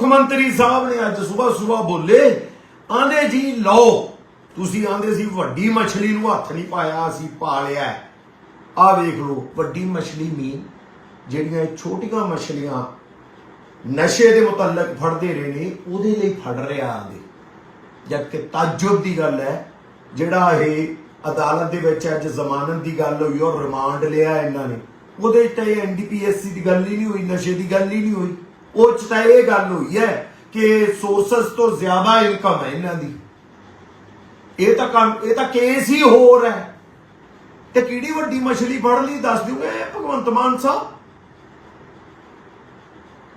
ਮੁੱਖ ਮੰਤਰੀ ਸਾਹਿਬ ਨੇ ਅੱਜ ਸਵੇਰ ਸਵੇਰ ਬੋਲੇ ਆਂਦੇ ਜੀ, ਲਓ, ਤੁਸੀਂ ਆਂਦੇ ਸੀ ਵੱਡੀ ਮੱਛਲੀ ਨੂੰ ਹੱਥ ਨਹੀਂ ਪਾਇਆ, ਅਸੀਂ ਪਾ ਲਿਆ। ਆ ਵੇਖ ਲਓ, ਵੱਡੀ ਮੱਛਲੀ ਮੀਨ ਜਿਹੜੀਆਂ ਛੋਟੀਆਂ ਮੱਛਲੀਆਂ ਨਸ਼ੇ ਦੇ ਮੁਤਲਕ ਫੜਦੇ ਰਹੇ ਨੇ, ਉਹਦੇ ਲਈ ਫੜ ਰਿਹਾ ਆਂਦੇ ਜਦ ਕਿ ਤਾਜੁਬ ਦੀ ਗੱਲ ਹੈ, ਜਿਹੜਾ ਇਹ ਅਦਾਲਤ ਦੇ ਵਿੱਚ ਅੱਜ ਜ਼ਮਾਨਤ ਦੀ ਗੱਲ ਹੋਈ ਔਰ ਰਿਮਾਂਡ ਲਿਆ ਇਹਨਾਂ ਨੇ। ਉਹਦੇ 'ਚ ਤਾਂ ਇਹ ਐਨਡੀਪੀਐਸਸੀ ਦੀ ਗੱਲ ਹੀ ਨਹੀਂ ਹੋਈ, ਨਸ਼ੇ ਦੀ ਗੱਲ ਹੀ ਨਹੀਂ ਹੋਈ। ਉਹ 'ਚ ਤਾਂ ਇਹ ਗੱਲ ਹੋਈ ਹੈ ਕਿ ਸੋਰਸਸ ਤੋਂ ਜ਼ਿਆਦਾ ਇਨਕਮ ਹੈ ਇਹਨਾਂ ਦੀ। ਇਹ ਤਾਂ ਕੰਮ, ਇਹ ਤਾਂ ਕੇਸ ਹੀ ਹੋਰ ਹੈ। ਤੇ ਕਿਹੜੀ ਵੱਡੀ ਮਛਲੀ ਫੜ ਲਈ, ਦੱਸ ਦਿਓਗੇ ਭਗਵੰਤ ਮਾਨ ਸਾਹਿਬ?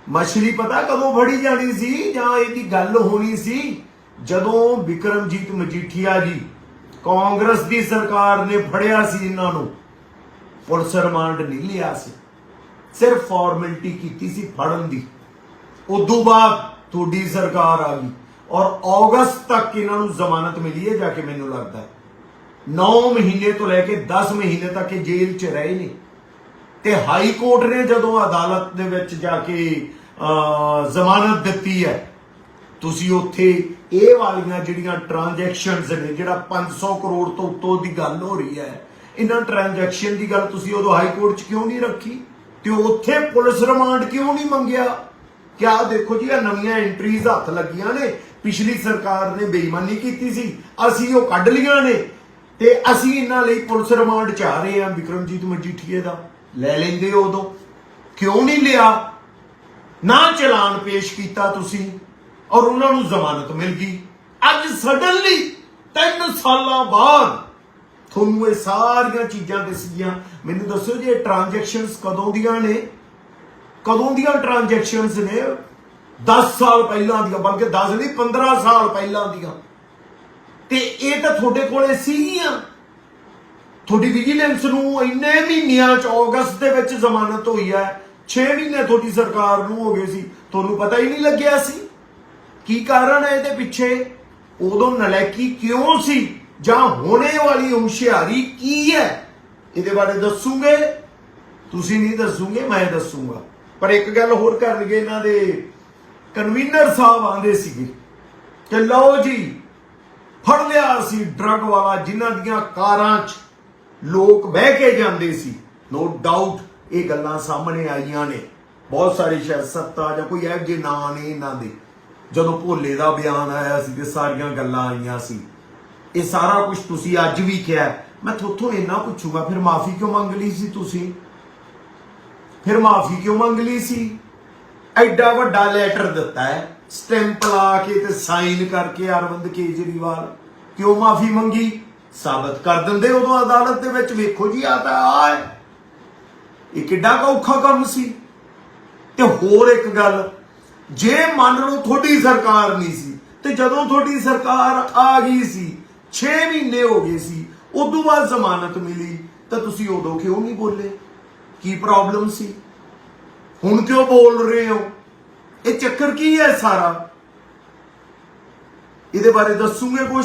ਮਛਲੀ ਪਤਾ ਕਦੋਂ ਫੜੀ ਜਾਣੀ ਸੀ ਜਾਂ ਇਹਦੀ ਗੱਲ ਹੋਣੀ ਸੀ? ਜਦੋਂ ਵਿਕਰਮਜੀਤ ਮਜੀਠੀਆ ਜੀ ਕਾਂਗਰਸ ਦੀ ਸਰਕਾਰ ਨੇ ਫੜਿਆ ਸੀ ਇਹਨਾਂ ਨੂੰ, ਪੁਲਿਸ ਰਿਮਾਂਡ ਨਹੀਂ ਲਿਆ ਸੀ। ਸਿਰਫ ਫਾਰਮੈਲਿਟੀ ਕੀਤੀ ਸੀ ਫੜਨ ਦੀ। ਉਦੋਂ ਬਾਅਦ ਤੁਹਾਡੀ ਸਰਕਾਰ ਆ ਗਈ ਔਰ ਅਗਸਤ ਤੱਕ ਇਹਨਾਂ ਨੂੰ ਜ਼ਮਾਨਤ ਮਿਲੀ ਹੈ ਜਾ ਕੇ ਮੈਨੂੰ ਲੱਗਦਾ ਹੈ। 9 ਮਹੀਨੇ ਤੋਂ ਲੈ ਕੇ 10 ਮਹੀਨੇ ਤੱਕ ਇਹ ਜੇਲ੍ਹ 'ਚ ਰਹੇ ਨੇ। ਤੇ ਹਾਈ ਕੋਰਟ ਨੇ ਜਦੋਂ ਅਦਾਲਤ ਦੇ ਵਿੱਚ ਜਾ ਕੇ ਜ਼ਮਾਨਤ ਦਿੱਤੀ ਹੈ, ਤੁਸੀਂ ਉੱਥੇ ਇਹ ਵਾਲੀਆਂ ਜਿਹੜੀਆਂ ਟ੍ਰਾਂਜੈਕਸ਼ਨਸ ਨੇ, ਜਿਹੜਾ 500 ਕਰੋੜ ਤੋਂ ਉੱਤੋਂ ਦੀ ਗੱਲ ਹੋ ਰਹੀ ਹੈ, ਇਹਨਾਂ ਟ੍ਰਾਂਜੈਕਸ਼ਨ ਦੀ ਗੱਲ ਤੁਸੀਂ ਉਦੋਂ ਹਾਈ ਕੋਰਟ 'ਚ ਕਿਉਂ ਨਹੀਂ ਰੱਖੀ? ਤੇ ਉੱਥੇ ਪੁਲਿਸ ਰਿਮਾਂਡ ਕਿਉਂ ਨਹੀਂ ਮੰਗਿਆ? ਕਿਆ ਦੇਖੋ ਜੀ, ਇਹ ਨਵੀਆਂ ਐਂਟਰੀਜ਼ ਹੱਥ ਲੱਗੀਆਂ ਨੇ। ਪਿਛਲੀ ਸਰਕਾਰ ਨੇ ਬੇਈਮਾਨੀ ਕੀਤੀ ਸੀ। ਅਸੀਂ ਉਹ ਕੱਢ ਲੀਆਂ ਨੇ। ਤੇ ਅਸੀਂ ਇਹਨਾਂ ਲਈ ਪੁਲਿਸ ਰਿਮਾਂਡ ਚਾਹ ਰਹੇ ਹਾਂ ਵਿਕਰਮਜੀਤ ਮਜੀਠੀਏ ਦਾ। ਲੈ ਲੈਂਦੇ ਉਦੋਂ। ਕਿਉਂ ਨਹੀਂ ਲਿਆ? ਨਾ ਚਲਾਨ ਪੇਸ਼ ਕੀਤਾ ਤੁਸੀਂ ਔਰ ਉਹਨਾਂ ਨੂੰ ਜ਼ਮਾਨਤ ਮਿਲ ਗਈ। ਅੱਜ ਸਡਨਲੀ 3 ਸਾਲਾਂ ਬਾਅਦ ਤੁਹਾਨੂੰ ਇਹ ਸਾਰੀਆਂ ਚੀਜ਼ਾਂ ਦਿਸ ਮੈਨੂੰ ਦੱਸੋ ਜੀ, ਇਹ ਟ੍ਰਾਂਜੈਕਸ਼ਨਸ ਕਦੋਂ ਦੀਆਂ ਨੇ? ਕਦੋਂ ਦੀਆਂ ਟ੍ਰਾਂਜੈਕਸ਼ਨਸ ਨੇ? 10 ਸਾਲ ਪਹਿਲਾਂ ਦੀਆਂ, ਬਲਕਿ 10 ਨਹੀਂ 15 ਸਾਲ ਪਹਿਲਾਂ ਦੀਆਂ। ਤੇ ਇਹ ਤਾਂ ਤੁਹਾਡੇ ਕੋਲੇ ਸੀਗੀਆਂ। ਤੁਹਾਡੀ ਵਿਜੀਲੈਂਸ ਨੂੰ ਇੰਨੇ ਮਹੀਨਿਆਂ ਚ ਅਗਸਤ ਦੇ ਵਿੱਚ ਜ਼ਮਾਨਤ ਹੋਈ ਹੈ। 6 ਮਹੀਨੇ ਤੁਹਾਡੀ ਸਰਕਾਰ ਨੂੰ ਹੋ ਗਏ ਸੀ। ਤੁਹਾਨੂੰ ਪਤਾ ਹੀ ਨਹੀਂ ਲੱਗਿਆ ਸੀ। ਕੀ ਕਾਰਨ ਹੈ ਇਹਦੇ ਪਿੱਛੇ? ਉਦੋਂ ਨਲੈਕੀ ਕਿਉਂ ਸੀ? ਜਾਂ ਹੋਣੇ ਵਾਲੀ ਹੁਸ਼ਿਆਰੀ ਕੀ ਹੈ? ਇਹਦੇ ਬਾਰੇ ਦੱਸੂਗੇ? ਤੁਸੀਂ ਨਹੀਂ ਦੱਸੂਗੇ, ਮੈਂ ਦੱਸੂਗਾ। ਪਰ ਇੱਕ ਗੱਲ ਹੋਰ ਕਰਨਗੇ, ਇਹਨਾਂ ਦੇ ਕਨਵੀਨਰ ਸਾਹਿਬ ਆਂਦੇ ਸੀਗੇ ਕਿ ਲਓ ਜੀ, ਫੜ ਲਿਆ ਸੀ ਡਰੱਗ ਵਾਲਾ, ਜਿਨ੍ਹਾਂ ਦੀਆਂ ਕਾਰਾਂ 'ਚ ਲੋਕ ਬਹਿ ਕੇ ਜਾਂਦੇ ਸੀ। ਨੋ ਡਾਊਟ ਇਹ ਗੱਲਾਂ ਸਾਹਮਣੇ ਆਈਆਂ ਨੇ। ਬਹੁਤ ਸਾਰੇ ਸ਼ਾਇਦ ਸੱਤਾ ਜਾਂ ਕੋਈ ਇਹੋ ਜਿਹੇ ਨਾਂ ਨੇ ਇਹਨਾਂ ਦੇ। ਜਦੋਂ ਭੋਲੇ ਦਾ ਬਿਆਨ ਆਇਆ ਸੀ ਤੇ ਸਾਰੀਆਂ ਗੱਲਾਂ ਆਈਆਂ ਸੀ। ਇਹ ਸਾਰਾ ਕੁਝ ਤੁਸੀਂ ਅੱਜ ਵੀ ਕਿਹਾ। ਮੈਂ ਥੋਥੋਂ ਇੰਨਾ ਪੁੱਛੂਗਾ, ਫਿਰ ਮਾਫੀ ਕਿਉਂ ਮੰਗ ਲਈ ਸੀ ਤੁਸੀਂ? ਫਿਰ ਮਾਫੀ ਕਿਉਂ ਮੰਗ ਲਈ ਸੀ? ਐਡਾ ਵੱਡਾ ਲੈਟਰ ਦਿੱਤਾ ਹੈ। ਸਟੈਂਪ ਲਾ ਕੇ ਤੇ ਸਾਈਨ ਕਰਕੇ ਅਰਵਿੰਦ ਕੇਜਰੀਵਾਲ ਕਿਉਂ ਮਾਫੀ ਮੰਗੀ? ਸਾਬਤ ਕਰ ਦਿੰਦੇ ਉਦੋਂ ਅਦਾਲਤ ਦੇ ਵਿੱਚ। ਵੇਖੋ ਜੀ ਆ ਤਾਂ ਆ ਇਹ ਕਿੱਡਾ ਔਖਾ ਕੰਮ ਸੀ। ਤੇ ਹੋਰ ਇੱਕ ਗੱਲ, ਜੇ ਮੰਨ ਲਓ ਤੁਹਾਡੀ ਸਰਕਾਰ ਨਹੀਂ ਸੀ, ਤੇ ਜਦੋਂ ਤੁਹਾਡੀ ਸਰਕਾਰ ਆ ਗਈ ਸੀ 6 ਮਹੀਨੇ ਹੋ ਗਏ ਸੀ, ਉਦੋਂ ਬਾਅਦ ਜ਼ਮਾਨਤ ਮਿਲੀ, ਤਾਂ ਤੁਸੀਂ ਉਦੋਂ ਕਿਉਂ ਨਹੀਂ ਬੋਲੇ? ਕੀ ਪ੍ਰੋਬਲਮ ਸੀ? ਹੁਣ ਕਿਉਂ ਬੋਲ ਰਹੇ ਹੋ? ਇਹ ਚੱਕਰ ਕੀ ਹੈ ਸਾਰਾ? ਇਹਦੇ ਬਾਰੇ ਦੱਸੂਗੇ ਕੁਝ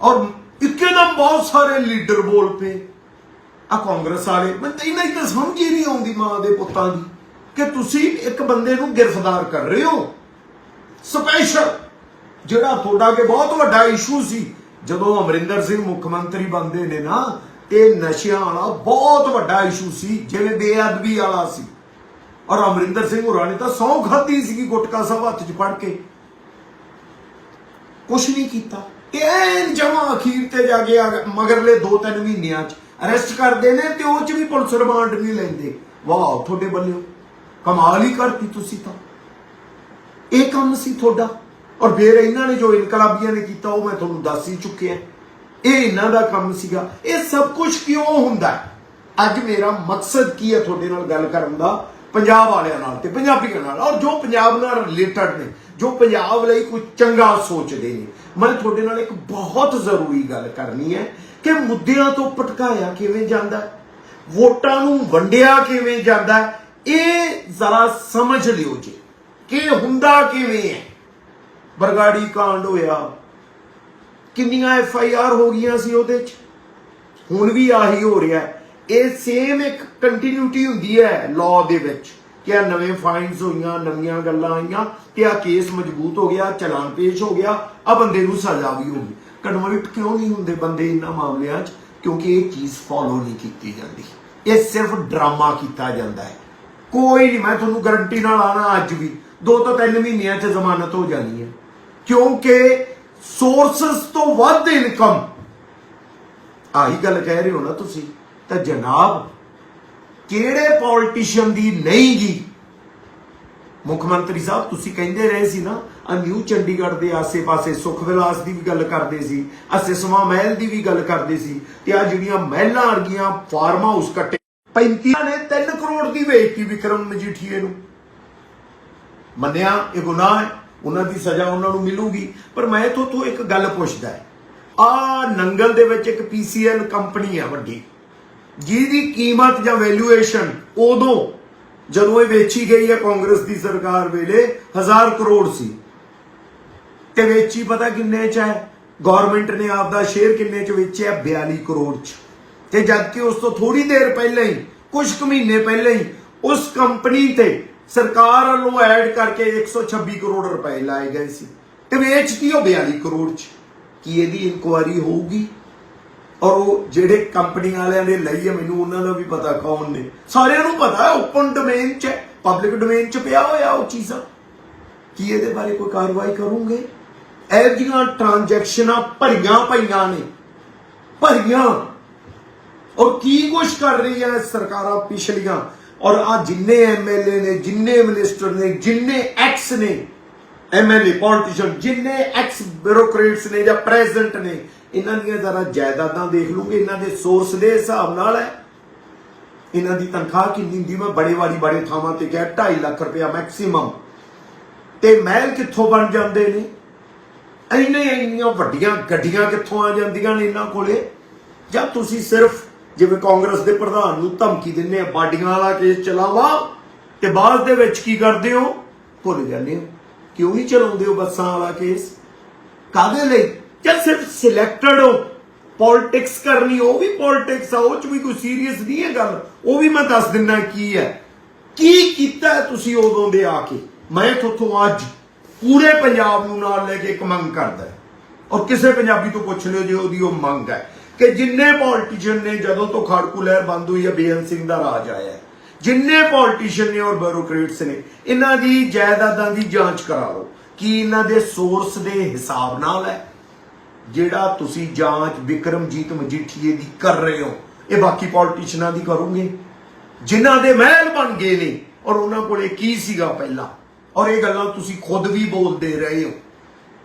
ਔਰ ਇੱਕਦਮ ਬਹੁਤ ਸਾਰੇ ਲੀਡਰ ਬੋਲ ਪਏ। ਆ ਕਾਂਗਰਸ ਵਾਲੇ ਮੈਨੂੰ ਤਾਂ ਇਹਨਾਂ ਦੀ ਤਾਂ ਸਮਝ ਹੀ ਨਹੀਂ ਆਉਂਦੀ ਮਾਂ ਦੇ ਪੁੱਤਾਂ ਦੀ ਕਿ ਤੁਸੀਂ ਇੱਕ ਬੰਦੇ ਨੂੰ ਗ੍ਰਿਫਤਾਰ ਕਰ ਰਹੇ ਹੋ। ਸਪੈਸ਼ਲ ਜਿਹੜਾ ਤੁਹਾਡਾ ਕੇ ਬਹੁਤ ਵੱਡਾ ਇਸ਼ੂ ਸੀ, ਜਦੋਂ ਅਮਰਿੰਦਰ ਸਿੰਘ ਮੁੱਖ ਮੰਤਰੀ ਬਣਦੇ ਨੇ ਨਾ ਇਹ ਨਸ਼ਿਆਂ ਵਾਲਾ ਬਹੁਤ ਵੱਡਾ ਇਸ਼ੂ ਸੀ, ਜਿਵੇਂ ਬੇਅਦਬੀ ਵਾਲਾ ਸੀ। ਔਰ ਅਮਰਿੰਦਰ ਸਿੰਘ ਹੋਰਾਂ ਨੇ ਤਾਂ ਸੌ ਖਾਦੀ ਸੀਗੀ ਗੁਟਕਾ ਸਾਹਿਬ ਹੱਥ 'ਚ ਫੜ ਕੇ। ਕੁਛ ਨਹੀਂ ਕੀਤਾ। ਇਹ ਜਮਾ ਅਖੀਰ ਤੇ ਜਾ ਕੇ ਮਗਰਲੇ 2-3 ਮਹੀਨਿਆਂ 'ਚ ਅਰੈਸਟ ਕਰਦੇ ਨੇ ਤੇ ਉਹ 'ਚ ਵੀ ਪੁਲਿਸ ਰਿਮਾਂਡ ਨਹੀਂ ਲੈਂਦੇ। ਵਾਹ, ਤੁਹਾਡੇ ਬੱਲਿਓ ਕਮਾਲ ਹੀ ਕਰਤੀ ਤੁਸੀਂ ਤਾਂ। ਇਹ ਕੰਮ ਸੀ ਤੁਹਾਡਾ। ਔਰ ਫਿਰ ਇਹਨਾਂ ਨੇ ਜੋ ਇਨਕਲਾਬੀਆਂ ਨੇ ਕੀਤਾ, ਉਹ ਮੈਂ ਤੁਹਾਨੂੰ ਦੱਸ ਹੀ ਚੁੱਕਿਆ। ਇਹ ਇਹਨਾਂ ਦਾ ਕੰਮ ਸੀਗਾ। ਇਹ ਸਭ ਕੁਝ ਕਿਉਂ ਹੁੰਦਾ ਹੈ? ਅੱਜ ਮੇਰਾ ਮਕਸਦ ਕੀ ਹੈ ਤੁਹਾਡੇ ਨਾਲ ਗੱਲ ਕਰਨ ਦਾ? ਪੰਜਾਬ ਵਾਲਿਆਂ ਨਾਲ ਤੇ ਪੰਜਾਬੀਆਂ ਨਾਲ। ਔਰ ਜੋ ਪੰਜਾਬ ਨਾਲ ਰਿਲੇਟਡ ਨੇ, ਜੋ ਪੰਜਾਬ ਲਈ ਕੁਝ ਚੰਗਾ ਸੋਚਦੇ ਨੇ। ਮੈਂ ਤੁਹਾਡੇ ਨਾਲ ਇੱਕ ਬਹੁਤ ਜ਼ਰੂਰੀ ਗੱਲ ਕਰਨੀ ਹੈ ਕਿ ਮੁੱਦਿਆਂ ਤੋਂ ਭਟਕਾਇਆ ਕਿਵੇਂ ਜਾਂਦਾ ਵੋਟਾਂ ਨੂੰ ਵੰਡਿਆ ਕਿਵੇਂ ਜਾਂਦਾ ਇਹ ਜ਼ਰਾ ਸਮਝ ਲਿਓ ਜੀ। ਕਿ ਹੁੰਦਾ ਕਿਵੇਂ ਹੈ? ਬਰਗਾੜੀ ਕਾਂਡ ਹੋਇਆ ਕਿੰਨੀਆਂ ਐਫ ਆਈ ਆਰ ਹੋ ਗਈਆਂ ਸੀ ਉਹਦੇ ਚ? ਹੁਣ ਵੀ ਆਹੀ ਹੋ ਰਿਹਾ ਇਹ ਸੇਮ ਇੱਕ ਕੰਟੀਨਿਊਟੀ ਹੁੰਦੀ ਹੈ ਲਾਅ ਦੇ ਵਿੱਚ ਕਿ ਆ ਨਵੇਂ ਫਾਈਨਸ ਹੋਈਆਂ, ਨਵੀਆਂ ਗੱਲਾਂ ਆਈਆਂ ਤੇ ਆ ਕੇਸ ਮਜ਼ਬੂਤ ਹੋ ਗਿਆ, ਚਲਾਨ ਪੇਸ਼ ਹੋ ਗਿਆ ਆ ਬੰਦੇ ਨੂੰ ਸਜ਼ਾ ਵੀ ਹੋ ਗਈ। ਕਨਵਰਟ ਕਿਉਂ ਨਹੀਂ ਹੁੰਦੇ ਬੰਦੇ ਇਹਨਾਂ ਮਾਮਲਿਆਂ 'ਚ? ਕਿਉਂਕਿ ਇਹ ਚੀਜ਼ ਫੋਲੋ ਨਹੀਂ ਕੀਤੀ ਜਾਂਦੀ। ਇਹ ਸਿਰਫ ਡਰਾਮਾ ਕੀਤਾ ਜਾਂਦਾ ਹੈ। ਕੋਈ ਨਹੀਂ, ਮੈਂ ਤੁਹਾਨੂੰ ਗਰੰਟੀ ਨਾਲ ਆਣਾ ਅੱਜ ਵੀ। ਦੋ ਤੋਂ ਤਿੰਨ ਮਹੀਨਿਆਂ 'ਚ ਜ਼ਮਾਨਤ ਹੋ ਜਾਣੀ ਹੈ। ਕਿਉਂਕਿ ਸੋਰਸਸ ਤੋਂ ਵੱਧ ਇਨਕਮ ਆਹੀ ਗੱਲ ਕਹਿ ਰਹੇ ਹੋ ਨਾ ਤੁਸੀਂ, ਤਾਂ ਜਨਾਬ, ਕਿਹੜੇ ਪੋਲਿਟਿਸ਼ੀਅਨ ਦੀ ਨਹੀਂ ਗੀ? ਮੁੱਖ ਮੰਤਰੀ ਸਾਹਿਬ, ਤੁਸੀਂ ਕਹਿੰਦੇ ਰਹੇ ਸੀ ਨਾ, ਆ ਨਿਊ ਚੰਡੀਗੜ੍ਹ ਦੇ ਆਸੇ-ਪਾਸੇ ਸੁਖ ਵਿਲਾਸ ਦੀ ਵੀ ਗੱਲ ਕਰਦੇ ਸੀ, ਆ ਸਿਸਮਾ ਮਹਿਲ ਦੀ ਵੀ ਗੱਲ ਕਰਦੇ ਸੀ, ਤੇ ਆ ਜਿਹੜੀਆਂ ਮਹਿਲਾਂ ਵਰਗੀਆਂ ਫਾਰਮ ਹਾਊਸ ਕੱਟੇ। 35 ਨੇ 3 ਕਰੋੜ ਦੀ ਵੇਚਤੀ ਵਿਕਰਮ ਮਜੀਠੀਏ ਨੂੰ। ਮੰਨਿਆ, ਇਹ ਗੁਨਾਹ ਹੈ। ਉਹਨਾਂ ਦੀ ਸਜ਼ਾ ਉਹਨਾਂ ਨੂੰ ਮਿਲੂਗੀ। ਪਰ ਮੈਂ ਤੋਂ ਇੱਕ ਗੱਲ ਪੁੱਛਦਾ ਹੈ। ਆ ਨੰਗਲ ਦੇ ਵਿੱਚ ਇੱਕ ਪੀਸੀਐਲ ਕੰਪਨੀ ਆ ਵੱਡੀ। ਜਿਹਦੀ ਕੀਮਤ ਜਾਂ ਵੈਲਿਊਏਸ਼ਨ ਉਦੋਂ ਜਦੋਂ ਇਹ ਵੇਚੀ ਗਈ ਹੈ ਕਾਂਗਰਸ ਦੀ ਸਰਕਾਰ ਵੇਲੇ 1000 ਕਰੋੜ ਸੀ। ਤੇ ਵੇਚੀ ਪਤਾ ਕਿੰਨੇ ਚ ਹੈ? ਗਵਰਨਮੈਂਟ ਨੇ ਆਪਦਾ ਸ਼ੇਅਰ ਕਿੰਨੇ ਚ ਵੇਚਿਆ? 42 ਕਰੋੜ ਚ। ਤੇ ਜਦ ਕਿ ਉਸ ਤੋਂ ਥੋੜੀ ਦੇਰ ਪਹਿਲਾਂ ਹੀ ਕੁਝ ਕੁ ਮਹੀਨੇ ਪਹਿਲਾਂ ਹੀ, ਉਸ ਕੰਪਨੀ ਤੇ ਸਰਕਾਰ ਵੱਲੋਂ ਐਡ ਕਰਕੇ 126 ਕਰੋੜ ਰੁਪਏ ਲਾਏ ਗਏ ਸੀ। ਤੇ ਵੇਚਤੀ ਉਹ 42 ਕਰੋੜ ਚ? ਕੀ ਇਹਦੀ ਇਨਕੁਆਰੀ ਹੋਊਗੀ? ਔਰ ਉਹ ਜਿਹੜੇ ਕੰਪਨੀ ਵਾਲਿਆਂ ਨੇ ਲਈ ਹੈ ਮੈਨੂੰ ਉਹਨਾਂ ਦਾ ਵੀ ਪਤਾ ਕੌਣ ਨੇ। ਸਾਰਿਆਂ ਨੂੰ ਪਤਾ ਹੈ ਓਪਨ ਡੋਮੇਨ 'ਚ ਪਬਲਿਕ ਡੋਮੇਨ 'ਚ ਪਿਆ ਹੋਇਆ ਉਹ ਚੀਜ਼ਾਂ। ਕੀ ਇਹਦੇ ਬਾਰੇ ਕੋਈ ਕਾਰਵਾਈ ਕਰੋਗੇ? ਇਹ ਟ੍ਰਾਂਜੈਕਸ਼ਨਾਂ ਭਰੀਆਂ ਪਈਆਂ ਨੇ। ਭਰੀਆਂ। ਔਰ ਕੀ ਕੁਛ ਕਰ ਰਹੀ ਹੈ ਸਰਕਾਰਾਂ ਪਿਛਲੀਆਂ? ਔਰ ਆ ਜਿੰਨੇ ਐਮਐਲਏ ਨੇ, ਜਿੰਨੇ ਮਿਨਿਸਟਰ ਨੇ, ਜਿੰਨੇ ਐਕਸ ਨੇ ਐਮਐਲਏ ਪੋਲਿਟਿਸ਼ੀਅਨ, ਜਿੰਨੇ ਐਕਸ ਬਿਊਰੋਕਰੇਟਸ ਨੇ ਜਾਂ ਪ੍ਰੈਜ਼ੀਡੈਂਟ ਨੇ, ਇਹਨਾਂ ਦੀਆਂ ਜ਼ਰਾ ਜਾਇਦਾਦਾਂ ਦੇਖ ਲੂਗੇ, ਇਹਨਾਂ ਦੇ ਸੋਰਸ ਦੇ ਹਿਸਾਬ ਨਾਲ ਹੈ। ਇਹਨਾਂ ਦੀ ਤਨਖਾਹ ਕਿੰਨੀ ਹੁੰਦੀ, ਮੈਂ ਬੜੇ ਵਾਰੀ ਬੜੇ ਥਾਵਾਂ ਤੇ ਕਿਹਾ 2.5 ਲੱਖ ਰੁਪਇਆ ਮੈਕਸਿਮਮ ਤੇ ਮਹਿਲ ਕਿੱਥੋਂ ਬਣ ਜਾਂਦੇ ਨੇ? ਇੰਨੇ ਇੰਨੀਆਂ ਵੱਡੀਆਂ ਗੱਡੀਆਂ ਕਿੱਥੋਂ ਆ ਜਾਂਦੀਆਂ ਨੇ ਇਹਨਾਂ ਕੋਲੇ? ਜਾਂ ਤੁਸੀਂ ਸਿਰਫ ਜਿਵੇਂ ਕਾਂਗਰਸ ਦੇ ਪ੍ਰਧਾਨ ਨੂੰ ਧਮਕੀ ਦਿੰਦੇ ਆ, ਬਾਡੀਆਂ ਵਾਲਾ ਕੇਸ ਚਲਾਵਾ, ਤੇ ਬਾਅਦ ਦੇ ਵਿੱਚ ਕੀ ਕਰਦੇ ਹੋ? ਭੁੱਲ ਜਾਂਦੇ ਹੋ। ਕਿਉਂ ਨਹੀਂ ਚਲਾਉਂਦੇ ਹੋ ਬੱਸਾਂ ਵਾਲਾ ਕੇਸ? ਕਾਦੇ ਲਈ? ਜਾਂ ਸਿਰਫ ਸਿਲੈਕਟਡ ਹੋ? ਪੋਲਿਟਿਕਸ ਕਰਨੀ, ਉਹ ਵੀ ਪੋਲਿਟਿਕਸ ਆ, ਉਹ ਚ ਵੀ ਕੋਈ ਸੀਰੀਅਸ ਨਹੀਂ ਹੈ ਗੱਲ। ਉਹ ਵੀ ਮੈਂ ਦੱਸ ਦਿੰਦਾ ਕੀ ਹੈ। ਕੀ ਕੀਤਾ ਤੁਸੀਂ ਉਦੋਂ ਦੇ ਆ ਕੇ? ਮੈਂ ਤੁਹਾਥੋਂ ਅੱਜ ਪੂਰੇ ਪੰਜਾਬ ਨੂੰ ਨਾਲ ਲੈ ਕੇ ਇੱਕ ਮੰਗ ਕਰਦਾ ਔਰ ਕਿਸੇ ਪੰਜਾਬੀ ਤੋਂ ਪੁੱਛ ਲਿਓ ਜੇ ਉਹਦੀ ਉਹ ਮੰਗ ਹੈ। ਕਿ ਜਿੰਨੇ ਪੋਲਿਟਿਸ਼ੀਅਨ ਨੇ ਜਦੋਂ ਤੋਂ ਖਾੜਕੂ ਲਹਿਰ ਬੰਦ ਹੋਈ ਹੈ, ਬੇਅੰਤ ਸਿੰਘ ਦਾ ਰਾਜ ਆਇਆ ਹੈ। ਜਿੰਨੇ ਪੋਲਿਟਿਸ਼ੀਅਨ ਨੇ ਔਰ ਬਿਊਰੋਕ੍ਰੇਟਸ ਨੇ, ਇਹਨਾਂ ਦੀ ਜਾਇਦਾਦਾਂ ਦੀ ਜਾਂਚ ਕਰਾ ਲਓ। ਕੀ ਇਹਨਾਂ ਦੇ ਸੋਰਸ ਦੇ ਹਿਸਾਬ ਨਾਲ ਹੈ? ਜਿਹੜਾ ਤੁਸੀਂ ਜਾਂਚ ਵਿਕਰਮਜੀਤ ਮਜੀਠੀਏ ਦੀ ਕਰ ਰਹੇ ਹੋ, ਇਹ ਬਾਕੀ ਪੋਲਿਟਿਸ਼ੀਅਨਾਂ ਦੀ ਕਰੋਗੇ। ਜਿਨ੍ਹਾਂ ਦੇ ਮਹਿਲ ਬਣ ਗਏ ਨੇ, ਔਰ ਉਹਨਾਂ ਕੋਲੇ ਕੀ ਸੀਗਾ ਪਹਿਲਾਂ? ਔਰ ਇਹ ਗੱਲਾਂ ਤੁਸੀਂ ਖੁਦ ਵੀ ਬੋਲਦੇ ਰਹੇ ਹੋ।